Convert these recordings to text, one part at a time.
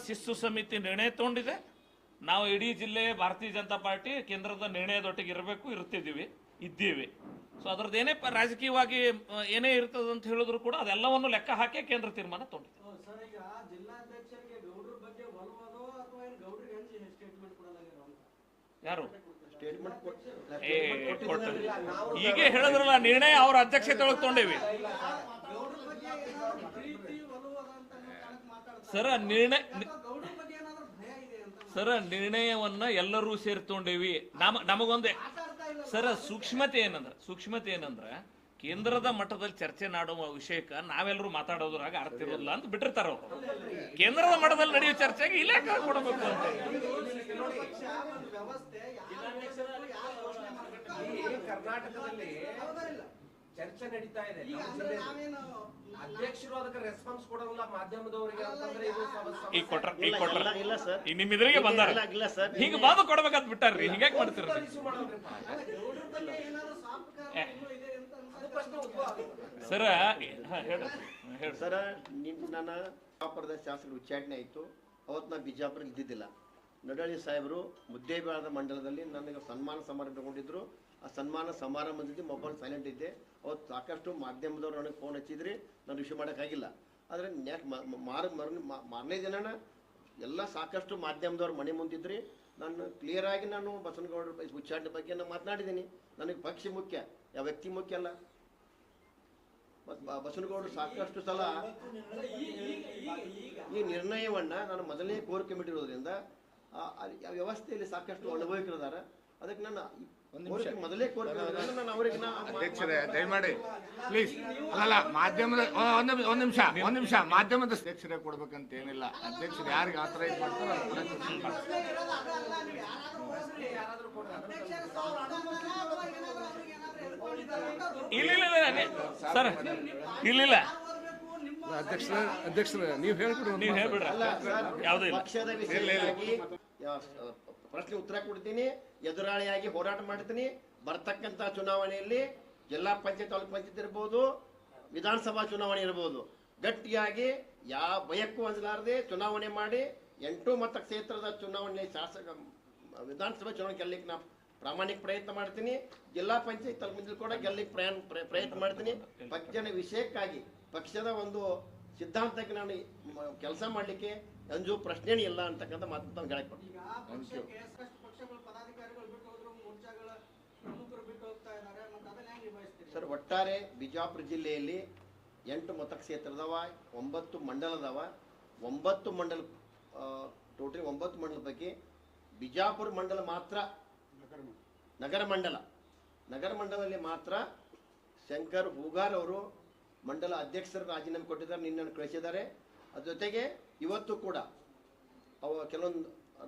ಶಿಸ್ತು ಸಮಿತಿ ನಿರ್ಣಯ ತಗೊಂಡಿದೆ ನಾವು ಇಡೀ ಜಿಲ್ಲೆ ಭಾರತೀಯ ಜನತಾ ಪಾರ್ಟಿ ಕೇಂದ್ರದ ನಿರ್ಣಯದೊಟ್ಟಿಗೆ ಇರಬೇಕು ಇರ್ತಿದ್ದೀವಿ ಇದ್ದೀವಿ ಸೊ ಅದ್ರದ್ದು ಏನೇ ಪ- ರಾಜಕೀಯವಾಗಿ ಏನೇ ಇರ್ತದೆ ಅಂತ ಹೇಳಿದ್ರು ಕೂಡ ಅದೆಲ್ಲವನ್ನು ಲೆಕ್ಕ ಹಾಕಿ ಕೇಂದ್ರ ತೀರ್ಮಾನ ತಗೊಂಡಿದೆ ಸರ್ ಈಗ ಜಿಲ್ಲಾಧ್ಯಕ್ಷರಿಗೆ ಗೌಡ್ರ ಬಗ್ಗೆ ಒಲವದೋ ಅಥವಾ ಏನು ಗೌಡ್ರಿಗೆ ಸ್ಟೇಟ್ಮೆಂಟ್ ಕೊಡಲಾಗಿರೋ ಯಾರು ಈಗ ಹೇಳಿದ್ರಲ್ಲ ನಿರ್ಣಯ ಅವ್ರ ಅಧ್ಯಕ್ಷತೆ ಒಳಗೆ ತಗೊಂಡೇವಿ ಸರ, ನಿರ್ಣಯ ಸರ, ನಿರ್ಣಯವನ್ನ ಎಲ್ಲರೂ ಸೇರಿ ತಗೊಂಡೇವಿ ನಮ ನಮಗೊಂದೇ ಸರ, ಸೂಕ್ಷ್ಮತೆ ಏನಂದ್ರೆ ಸೂಕ್ಷ್ಮತೆ ಏನಂದ್ರೆ, ಕೇಂದ್ರದ ಮಟ್ಟದಲ್ಲಿ ಚರ್ಚೆ ಮಾಡುವ ವಿಷಯಕ್ಕೆ ನಾವೆಲ್ಲರೂ ಮಾತಾಡೋದ್ರಾಗ ಅರ್ಥ ಇರೋದಿಲ್ಲ ಅಂತ ಬಿಟ್ಟಿರ್ತಾರ ಅವರು. ಕೇಂದ್ರದ ಮಟ್ಟದಲ್ಲಿ ನಡೆಯುವ ಚರ್ಚೆಗೆ ಇಲ್ಲೇ ಕೊಡಬೇಕು ಅಂತ. ಕರ್ನಾಟಕದಲ್ಲಿ ಚರ್ಚೆ ನಡೀತಾ ಇದೆ. ಅಧ್ಯಕ್ಷರು ಅದಕ್ಕೆ ರೆಸ್ಪಾನ್ಸ್ ಕೊಡೋಲ್ಲ ಮಾಧ್ಯಮದವರಿಗೆ ಅಂತಂದ್ರೆ ಇದು ಈ ಸಮಸ್ಯೆ. ಈಗ ಕೊಟ್ರ ಈಗ ಕೊಟ್ರ ಇಲ್ಲ, ಸರ್. ಈಗ ನಿಮ್ ಎದುರಿಗೆ ಬಂದಾರ? ಇಲ್ಲ, ಸರ್. ಹೀಗೆ ಬಂದು ಕೊಡ್ಬೇಕಂತ ಬಿಟ್ಟಾರ್ರಿ. ಹಿಂಗ್ಯಾಕ್ ಆಗುತ್ತೆ. ಸರ ಹೇಳ್ರಿ ಸರ ನಿಮ್ ನನ್ನ ಬಿಜಾಪುರದ ಶಾಸಕರು ಉಚ್ಚಾಟನೆ ಆಯಿತು. ಅವತ್ತು ನಾ ಬಿಜಾಪುರ ಇದ್ದಿದ್ದಿಲ್ಲ. ನಡಳಿ ಸಾಹೇಬರು ಮುದ್ದೇಬೇಳದ ಮಂಡಲದಲ್ಲಿ ನನಗೆ ಸನ್ಮಾನ ಸಮಾರಂಭ ತಗೊಂಡಿದ್ರು ಆ ಸನ್ಮಾನ ಸಮಾರಂಭದಲ್ಲಿ ಮೊಬೈಲ್ ಸೈಲೆಂಟ್ ಇದ್ದೆ. ಅವತ್ತು ಸಾಕಷ್ಟು ಮಾಧ್ಯಮದವ್ರು ನನಗೆ ಫೋನ್ ಹಚ್ಚಿದ್ರಿ ನಾನು ವಿಷಯ ಮಾಡೋಕ್ಕಾಗಿಲ್ಲ. ಆದರೆ ನೆಕ್ ಮಾರ ಮಾರನೇ ದಿನನ ಎಲ್ಲ ಸಾಕಷ್ಟು ಮಾಧ್ಯಮದವ್ರು ಮನೆ ಮುಂದಿದ್ರಿ. ನಾನು ಕ್ಲಿಯರ್ ಆಗಿ ನಾನು ಬಸವನಗೌಡರ ಬಗ್ಗೆ ಉಚ್ಚಾಟನೆ ಬಗ್ಗೆ ನಾನು ಮಾತನಾಡಿದ್ದೀನಿ. ನನಗೆ ಪಕ್ಷ ಮುಖ್ಯ ಯಾವ ವ್ಯಕ್ತಿ ಮುಖ್ಯ ಅಲ್ಲ. ಮತ್ತು ಬಸವನಗೌಡರು ಸಾಕಷ್ಟು ಸಲ ಈ ನಿರ್ಣಯವನ್ನು ನಾನು ಮೊದಲನೇ ಕೋರ್ ಕಮಿಟಿ ಇರೋದ್ರಿಂದ ಆ- ಆ ವ್ಯವಸ್ಥೆಯಲ್ಲಿ ಸಾಕಷ್ಟು ಅನುಭವಿಕರಿದ್ದಾರೆ ಅದಕ್ಕೆ ನನ್ನ ಮೊದಲೇ ಅಧ್ಯಕ್ಷರೇ ದಯಮಾಡಿ ಪ್ಲೀಸ್ ಅಲ್ಲಲ್ಲ ಮಾಧ್ಯಮದ ಒಂದು ಒಂದ್ ನಿಮಿಷ ಒಂದು ನಿಮಿಷ ಮಾಧ್ಯಮದ ಅಧ್ಯಕ್ಷರೇ ಕೊಡ್ಬೇಕಂತ ಏನಿಲ್ಲ ಅಧ್ಯಕ್ಷರು ಯಾರಿಗೆ ಮಾಡ್ತಾರೋ ಅಥವಾ ಏನಾದ್ರು ಅವ್ರಿಗೆ ಏನಾದ್ರು ಹೇಳ್ಕೊಂಡಿದ್ದಾರೆ ಇಲ್ಲ ಇಲ್ಲ ಸರ್ ಅಧ್ಯಕ್ಷರ ಅಧ್ಯಕ್ಷರ ನೀವು ಹೇಳ್ಬಿಡ್ರಿ ನೀವು ಹೇಳ್ಬಿಡ್ರಿ ಯಾವ್ದು ಇಲ್ಲ ಪ್ರಶ್ನೆ ಉತ್ತರ ಕೊಡ್ತೀನಿ. ಎದುರಾಳಿಯಾಗಿ ಹೋರಾಟ ಮಾಡ್ತೀನಿ. ಬರ್ತಕ್ಕಂಥ ಚುನಾವಣೆಯಲ್ಲಿ ಜಿಲ್ಲಾ ಪಂಚಾಯತ್, ತಾಲೂಕು ಪಂಚಾಯತ್ ಇರ್ಬೋದು, ವಿಧಾನಸಭಾ ಚುನಾವಣೆ ಇರ್ಬೋದು. ಗಟ್ಟಿಯಾಗಿ ಯಾವ ಭಯಕ್ಕೂ ಅಂಜಲಾರದೆ ಚುನಾವಣೆ ಮಾಡಿ ಎಂಟು ಮತ ಕ್ಷೇತ್ರದ ಚುನಾವಣೆ ಶಾಸಕ, ವಿಧಾನಸಭಾ ಚುನಾವಣೆ ಗೆಲ್ಲಕ್ಕೆ ನಾ ಪ್ರಾಮಾಣಿಕ ಪ್ರಯತ್ನ ಮಾಡ್ತೀನಿ. ಜಿಲ್ಲಾ ಪಂಚಾಯತ್ ತಾಲೂಕು ಕೂಡ ಗೆಲ್ಲಕ್ಕೆ ಪ್ರಯಾಣ ಪ್ರ- ಪ್ರಯತ್ನ ಮಾಡ್ತೀನಿ. ಪಕ್ಷದ ವಿಷಯಕ್ಕಾಗಿ, ಪಕ್ಷದ ಒಂದು ಸಿದ್ಧಾಂತಕ್ಕೆ ನಾನು ಕೆಲಸ ಮಾಡಲಿಕ್ಕೆ ಅಂಜು ಪ್ರಶ್ನೆನೇ ಇಲ್ಲ ಅಂತಕ್ಕಂಥ ಮಾತು ತಾವು ಹೇಳಕ್ ಸರ್ ಒಟ್ಟಾರೆ ಬಿಜಾಪುರ ಜಿಲ್ಲೆಯಲ್ಲಿ ಎಂಟು ಮತಕ್ಷೇತ್ರದವ ಒಂಬತ್ತು ಮಂಡಲದವ ಒಂಬತ್ತು ಮಂಡಲ ಟೋಟಲಿ ಒಂಬತ್ತು ಮಂಡಲ ಪೈಕಿ ಬಿಜಾಪುರ ಮಂಡಲ ಮಾತ್ರ ನಗರ ಮಂಡಲ. ನಗರ ಮಂಡಲದಲ್ಲಿ ಮಾತ್ರ ಶಂಕರ್ ಹೂಗಾರ್ ಅವರು ಮಂಡಲ ಅಧ್ಯಕ್ಷರ ರಾಜೀನಾಮೆ ಕೊಟ್ಟಿದ್ದಾರೆ ನಿನ್ನನ್ನು ಕಳಿಸಿದ್ದಾರೆ. ಅದ್ರ ಜೊತೆಗೆ ಇವತ್ತು ಕೂಡ ಅವ ಕೆಲವೊಂದು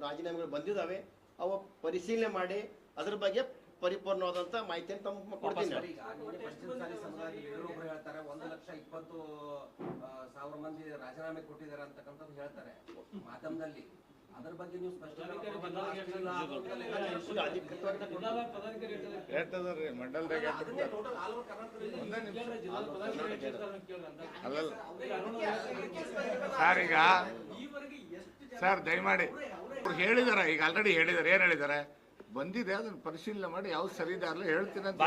ರಾಜೀನಾಮೆಗಳು ಬಂದಿದ್ದಾವೆ ಅವ ಪರಿಶೀಲನೆ ಮಾಡಿ ಅದ್ರ ಬಗ್ಗೆ ಪರಿಪೂರ್ಣವಾದಂತ ಮಾಹಿತಿಯನ್ನು ತಮ್ಮ ಕೊಡ್ತೀನಿ. ಪಶ್ಚಿಮ ಸಾಲಿ ಸಮುದಾಯದ ಲೀಡರೊಬ್ರು ಹೇಳ್ತಾರೆ ಒಂದು ಲಕ್ಷ ಇಪ್ಪತ್ತು ಸಾವಿರ ಮಂದಿ ರಾಜೀನಾಮೆ ಕೊಟ್ಟಿದ್ದಾರೆ ಅಂತಕ್ಕಂಥದ್ದು ಹೇಳ್ತಾರೆ. ಮಾಧ್ಯಮದಲ್ಲಿ ಅದ್ರ ಬಗ್ಗೆ ನೀವು ಹೇಳ್ತದ್ರಿ ಮಂಡಲದಾಗ ಅಲ್ಲಲ್ಲ ಸರ್ ಈಗ ಎಷ್ಟು ಸರ್ ದಯಮಾಡಿ ಅವ್ರು ಹೇಳಿದಾರೆ ಈಗ ಆಲ್ರೆಡಿ ಹೇಳಿದಾರೆ ಏನ್ ಹೇಳಿದಾರೆ ಬಂದಿದೆ ಅದನ್ನ ಪರಿಶೀಲನೆ ಮಾಡಿ ಯಾವ್ದು ಸರಿ ಇದೆ ಅಲ್ಲ ಹೇಳ್ತೀನಿ ಅಂತ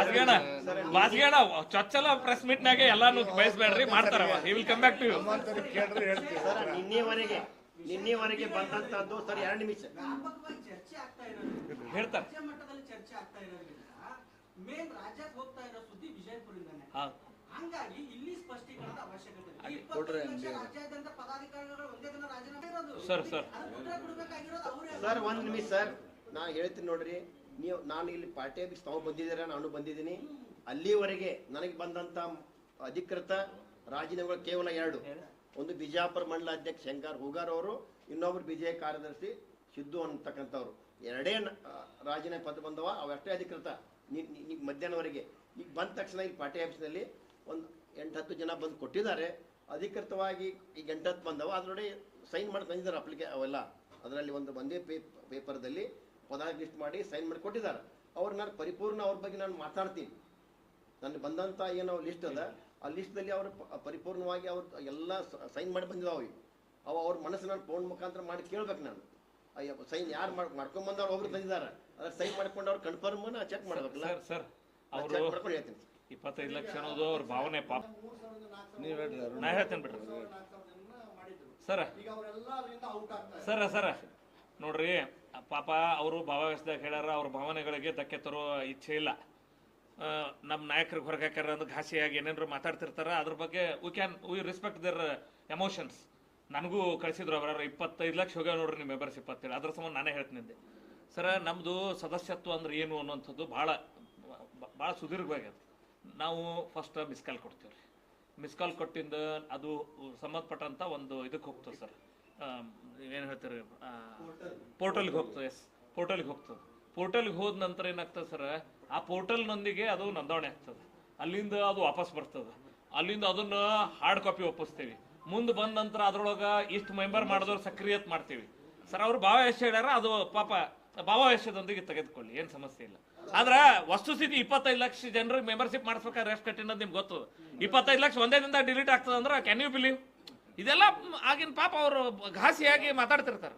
ಚೊಚ್ಚಲ ಪ್ರೆಸ್ ಮೀಟ್ ನಾಗೆ ಎಲ್ಲಾನು ಬಯಸ್ಬೇಡ್ರಿ ಮಾಡ್ತಾರ ಹಿ ವಿಲ್ ನಿನ್ನೆವರೆಗೆ ಬಂದಂತದ್ದು ಸರ್ ಎರಡು ನಿಮಿಷ. ಚರ್ಚೆ ಆಗ್ತಾ ಇರೋದ್ರಿಂದ ಹೇಳ್ತಾರೆ. ರಾಜ್ಯ ಮಟ್ಟದಲ್ಲಿ ಚರ್ಚೆ ಆಗ್ತಾ ಇರೋದ್ರಿಂದ ಮೇನ್ ರಾಜ್ಯಕ್ಕೆ ಹೋಗ್ತಾ ಇರೋ ಸುದ್ದಿ ವಿಜಯಪುರದಿಂದಾನೆ. ಹಂಗಾಗಿ ಇಲ್ಲಿ ಸ್ಪಷ್ಟೀಕರಣದ ಅವಶ್ಯಕತೆ ಇದೆ. ಇಪ್ಪತ್ತೈದು ಲಕ್ಷ ರಾಜ್ಯಾದ್ಯಂತ ಪದಾಧಿಕಾರಿಗಳು ಒಂದೇ ದಿನ ರಾಜೀನಾಮೆ ಇರೋದು. Sir, sir. ಕೊಡ್ಬೇಕಾಗಿರೋದು ಅವರೇ ಸರ್ ಒಂದ್ ನಿಮಿಷ ಸರ್. ನಾನು ಹೇಳ್ತೀನಿ ನೋಡ್ರಿ ನೀವು ನಾನು ಇಲ್ಲಿ ಪಾರ್ಟಿ ಆಫೀಸ್ ತಾವು ಬಂದಿದ್ದೀರಾ? ನಾನು ಬಂದಿದ್ದೀನಿ. ಅಲ್ಲಿವರೆಗೆ ನನಗೆ ಬಂದಂತ ಅಧಿಕೃತ ರಾಜೀನಾಮೆಗಳು ಕೇವಲ ಎರಡು. ಒಂದು ಬಿಜಾಪುರ ಮಂಡಲ ಅಧ್ಯಕ್ಷ ಶಂಕರ್ ಹೂಗಾರ್ ಅವರು, ಇನ್ನೊಬ್ರು ಬಿಜೆಪಿ ಕಾರ್ಯದರ್ಶಿ ಸಿದ್ದು ಅಂತಕ್ಕಂಥವ್ರು ಎರಡೇ ರಾಜೀನಾಮೆ ಪತ್ರ ಬಂದವ ಅವಷ್ಟೇ ಅಧಿಕೃತ. ಮಧ್ಯಾಹ್ನವರೆಗೆ. ಈಗ ಬಂದ ತಕ್ಷಣ ಈ ಪಾರ್ಟಿ ಆಫೀಸ್ನಲ್ಲಿ ಒಂದು ಎಂಟು ಹತ್ತು ಜನ ಬಂದು ಕೊಟ್ಟಿದ್ದಾರೆ. ಅಧಿಕೃತವಾಗಿ ಈಗ ಎಂಟು ಹತ್ತು ಬಂದವ. ಅದರೊಳಗೆ ಸೈನ್ ಮಾಡಿ ತಂದಿದ್ದಾರೆ ಅಪ್ಲಿಕೆ ಅವೆಲ್ಲ. ಅದರಲ್ಲಿ ಒಂದು ಒಂದೇ ಪೇ ಪೇಪರ್ದಲ್ಲಿ ಪದ ಲಿಸ್ಟ್ ಮಾಡಿ ಸೈನ್ ಮಾಡಿ ಕೊಟ್ಟಿದ್ದಾರೆ. ಅವ್ರು ನಾನು ಪರಿಪೂರ್ಣ ಅವ್ರ ಬಗ್ಗೆ ನಾನು ಮಾತಾಡ್ತೀನಿ. ನನಗೆ ಬಂದಂಥ ಏನೋ ಲಿಸ್ಟ್ ಅದ. ಆ ಲಿಸ್ಟ್ದಲ್ಲಿ ಅವರು ಪರಿಪೂರ್ಣವಾಗಿ ಅವ್ರು ಎಲ್ಲ ಸೈನ್ ಮಾಡಿ ಬಂದಿದ್ದಾವೆ ಅವ ಅವ್ರ ಮನಸ್ಸನ್ನ ಫೋನ್ ಮುಖಾಂತರ ಮಾಡಿ ಕೇಳ್ಬೇಕು ನಾನು. ಅಯ್ಯಪ್ಪ ಸೈನ್ ಯಾರು ಮಾಡ್ಕೊಂಬಂದವ್ರು ಒಬ್ರು ತಂದಿದ್ದಾರೆ. ಅದ್ರ ಸೈನ್ ಮಾಡ್ಕೊಂಡು ಅವ್ರು ಕನ್ಫರ್ಮ್ ನಾ ಚೆಕ್ ಮಾಡ್ಬೇಕಲ್ಲ. ಸರ್ ಸರ್ ಅವರು ಚೆಕ್ ಮಾಡ್ಕೊಂಡು ಹೇಳ್ತೀನಿ. ಇಪ್ಪತ್ತೈದು ಲಕ್ಷ ಅನ್ನೋದು ಅವ್ರ ಭಾವನೆ ಪಾಪ. ನೀವು ಹೇಳ್ರಿ ಅರುಣ್. ನಾ ಹೇಳ್ತೇನೆ ಬಿಡ್ರಿ. ಸರ. ಸರ ಸರ. ನೋಡ್ರಿ ಪಾಪ ಅವರು ಭಾವಾವೇಶದಾಗ ಹೇಳ್ಯಾರ ಅವ್ರ ಭಾವನೆಗಳಿಗೆ ಧಕ್ಕೆ ತರೋ ಇಚ್ಛೆ ಇಲ್ಲ. ನಮ್ಮ ನಾಯಕರಿಗೆ ಹೊರಗೆ ಹಾಕ್ಯಾರ ಅಂದ್ರೆ ಘಾಸಿಯಾಗಿ ಏನೇನಾರು ಮಾತಾಡ್ತಿರ್ತಾರೆ ಅದ್ರ ಬಗ್ಗೆ we can we respect their emotions ನನಗೂ ಕಳಿಸಿದ್ರು ಅವರ ಇಪ್ಪತ್ತೈದು ಲಕ್ಷ ಹೋಗ್ಯಾವ ನೋಡ್ರಿ ನಿಮ್ಮ ಮೆಂಬರ್ಸ್ ಇಪ್ಪತ್ತೇಳು. ಅದ್ರ ಸಂಬಂಧ ನಾನೇ ಹೇಳ್ತೀನಿ ಸರ ನಮ್ಮದು ಸದಸ್ಯತ್ವ ಅಂದ್ರೆ ಏನು ಅನ್ನುವಂಥದ್ದು ಭಾಳ ಭಾಳ ಸುದೀರ್ಘವಾಗ್ಯದ. ನಾವು ಫಸ್ಟ್ ಮಿಸ್ ಕಾಲ್ ಕೊಡ್ತೀವಿ ರೀ ಮಿಸ್ ಕಾಲ್ ಕೊಟ್ಟಿಂದ ಅದು ಸಂಬಂಧಪಟ್ಟಂಥ ಒಂದು ಇದಕ್ಕೆ ಹೋಗ್ತದೆ ಸರ್. ಏನು ಹೇಳ್ತೀರಿ ಪೋರ್ಟಲ್ಗೆ ಹೋಗ್ತದೆ ಎಸ್ ಪೋರ್ಟಲ್ಗೆ ಹೋಗ್ತದೆ. ಪೋರ್ಟಲ್ಗೆ ಹೋದ ನಂತರ ಏನಾಗ್ತದೆ ಸರ್ ಆ ಪೋರ್ಟಲ್ನೊಂದಿಗೆ ಅದು ನೋಂದಣಿ ಆಗ್ತದೆ. ಅಲ್ಲಿಂದ ಅದು ವಾಪಸ್ ಬರ್ತದೆ. ಅಲ್ಲಿಂದ ಅದನ್ನ ಹಾರ್ಡ್ ಕಾಪಿ ಒಪ್ಪಿಸ್ತೀವಿ. ಮುಂದೆ ಬಂದ ನಂತರ ಅದ್ರೊಳಗೆ ಇಷ್ಟು ಮೆಂಬರ್ ಮಾಡಿದವ್ರು ಸಕ್ರಿಯತ್ ಮಾಡ್ತೀವಿ. ಸರ್, ಅವ್ರು ಭಾವವೇಶ ಹೇಳ್ಯಾರ, ಅದು ಪಾಪ ಭಾವವೇಶದೊಂದಿಗೆ ತೆಗೆದುಕೊಳ್ಳಿ, ಏನು ಸಮಸ್ಯೆ ಇಲ್ಲ. ಆದ್ರೆ ವಸ್ತುಸ್ಥಿತಿ ಇಪ್ಪತ್ತೈದು ಲಕ್ಷ ಜನರಿಗೆ ಮೆಂಬರ್ಶಿಪ್ ಮಾಡಿಸ್ಬೇಕಾದ್ರೆ ಎಷ್ಟು ಕಠಿಣ ನಿಮ್ಗೆ ಗೊತ್ತು. ಇಪ್ಪತ್ತೈದು ಲಕ್ಷ ಒಂದೇ ದಿನದ ಡಿಲೀಟ್ ಆಗ್ತದೆ ಅಂದ್ರೆ ಕ್ಯಾನ್ ಯು ಬಿಲೀವ್ ಇದೆಲ್ಲ ಆಗಿನ ಪಾಪ ಅವರು ಘಾಸಿಯಾಗಿ ಮಾತಾಡ್ತಿರ್ತಾರೆ.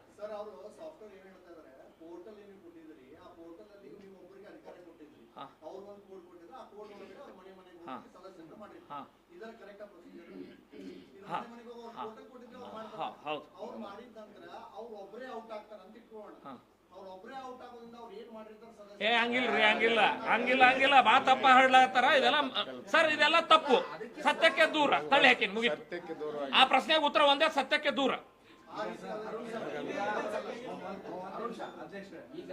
ಏ ಹಂಗಿಲ್ರಿ ಹಂಗಿಲ್ಲ. ಹಂಗಿಲ್ಲ ಹಂಗಿಲ್ಲ. ಬಾ ತಪ್ಪ ಹರಡ್ಲತ್ತಾರ ಇದೆಲ್ಲ ಸರ್ ಇದೆಲ್ಲ ತಪ್ಪು. ಸತ್ಯಕ್ಕೆ ದೂರ. ತಳ್ಳಿ ಹಾಕಿನಿ ಮುಗಿ ಆ ಪ್ರಶ್ನೆಗೆ ಉತ್ತರ ಒಂದೇ ಸತ್ಯಕ್ಕೆ ದೂರ. ಈಗ